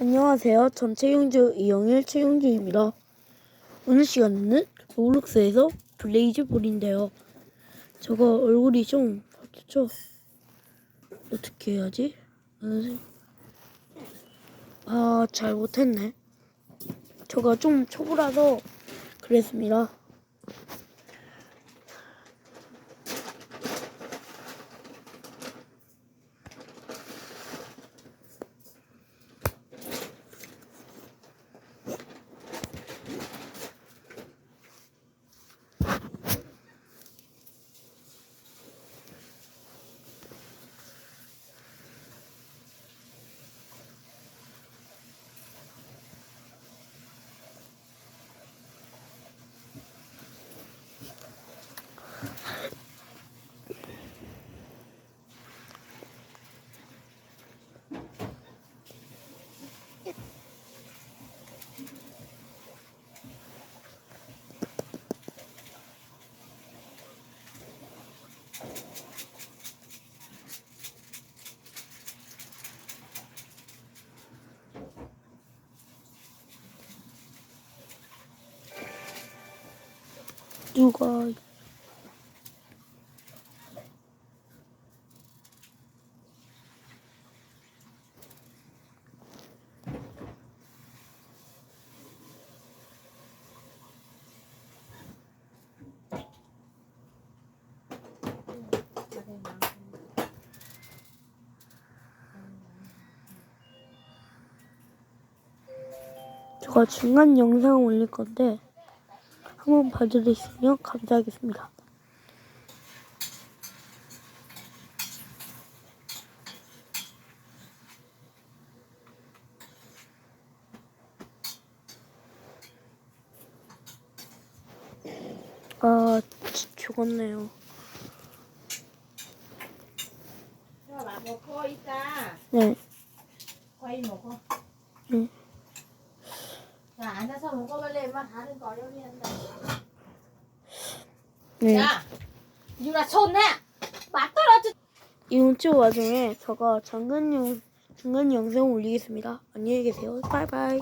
안녕하세요. 전 최용주 이영일 최용주입니다. 오늘 시간에는 로블록스에서 블레이즈 볼인데요. 저거 얼굴이 좀 바뀌었죠? 어떻게 해야지? 아, 잘 못했네. 저가 좀 초보라서 그랬습니다. 누가? 제가 중간 영상 올릴 건데 한번 봐주셨으면 감사하겠습니다. 아, 지- 죽었네요. 네, 거의 먹어. 앉아서 먹어볼래? 막 하는 거 어려움이 한다. 네. 야, 유라 손내. 맞 떨어져. 이번 주 와중에 제가 중간 영 중간 영상 올리겠습니다. 안녕히 계세요. 바이바이.